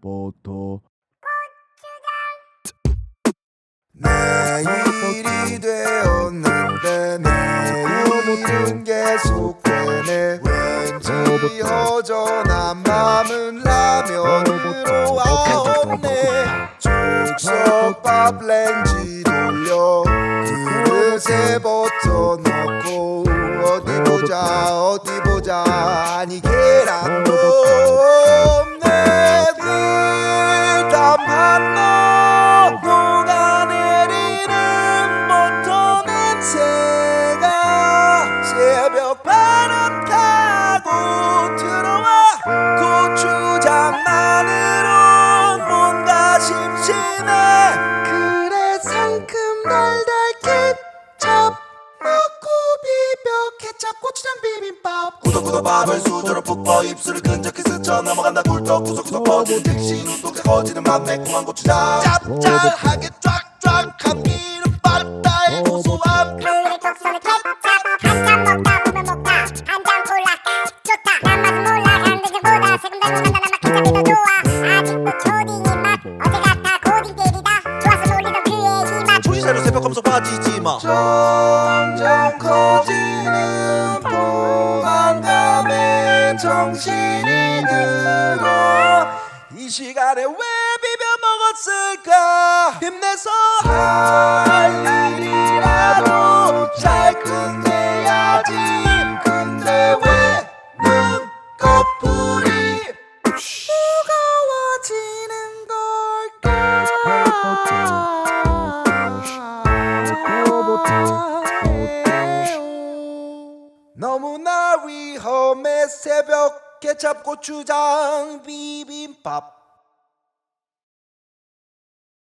포도. 내일이 되었는데 내일은 계속 되네. 왠지 허전한 마음은 라면으로 아홉네. 죽석밥 렌지 돌려 그릇에 버터 넣고 어디 보자 어디 보자. 아니 계란도. 케찹 고추장 비빔밥. 구석구석 밥을 수저로 푹퍼 입술을 끈적이 스쳐 넘어간다. 굴떡 구석구석 퍼진 득신 우동자 거지는 맘 매콤한 고추장. 짭짤하게 쫙쫙 감기는 바다의 고소함. 그래 독선의 케찹 한잔 먹다 보면 먹다. 한잔 콜라 좋다. 난 맛은 몰라. 간대기보다 세금 달고 난다 난맛 케찹이 더 좋아. 아직도 초딩인 맛 어제 같아 고딩 때리다. 좋아서 놀리던 그의 희망 조이사로 새벽 검소 빠지지 마. 점점 커지 정신이 들어. 이 시간에 왜 비벼 먹었을까? 힘내서 할 일이라도 잘 끝내야지. 근데 왜 눈꺼풀이 무거워지는 걸까 위험해 새벽 케찹 고추장 비빔밥